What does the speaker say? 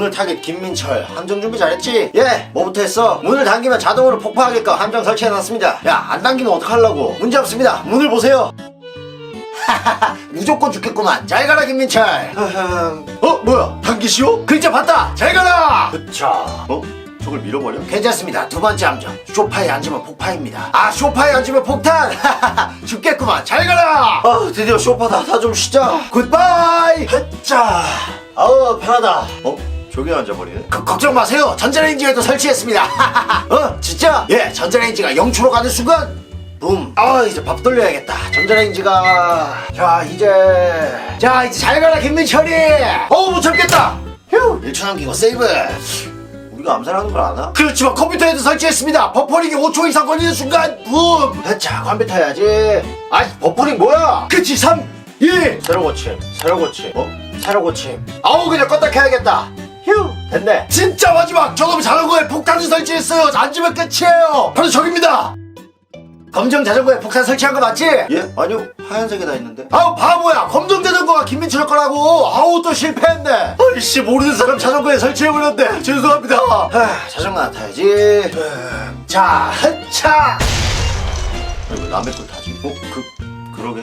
오늘 타겟 김민철. 함정 준비 잘했지? 예 뭐부터 했어? 문을 당기면 자동으로 폭파하게끔 함정 설치해놨습니다. 야 안 당기면 어떡하려고? 문제 없습니다. 문을 보세요. 무조건 죽겠구만. 잘 가라 김민철. 어 뭐야? 당기시오? 글자 봤다. 잘 가라! 그쵸 어? 저걸 밀어버려? 괜찮습니다. 두 번째 함정. 쇼파에 앉으면 폭파입니다. 아 쇼파에 앉으면 폭탄! 죽겠구만. 잘 가라! 아 드디어 쇼파다 다좀 쉬자. 굿바이 자 아우 편하다. 어? 저기 앉아버리네 그, 걱정 마세요 전자레인지에도 설치했습니다 어 진짜? 예 전자레인지가 0초로 가는 순간 붐. 아 이제 밥 돌려야겠다. 전자레인지가 자 이제 자 이제 잘 가라 김민철이. 어우 못 참겠다. 휴 1초 남기고 세이브. 우리가 암살하는 걸 아나? 그렇지만 컴퓨터에도 설치했습니다. 버퍼링이 5초 이상 걸리는 순간 붐. 자 컴퓨터 해야지. 아 버퍼링 뭐야? 그치 3 2 새로 고침 새로 고침 어? 새로 고침 아우 그냥 껐다 켜야겠다. 휴 됐네. 진짜 마지막 저놈 자전거에 폭탄을 설치했어요. 앉으면 끝이에요. 바로 저깁니다. 검정 자전거에 폭탄 설치한 거 맞지? 예? 아니요 하얀색에 다 있는데 아우 바보야 검정 자전거가 김민철 거라고 아우 또 실패했네 아이씨 모르는 사람 자전거에 설치해버렸네 죄송합니다 하, 자전거 나 타야지 자 한차 왜 남의 걸 타지? 어? 그... 그러게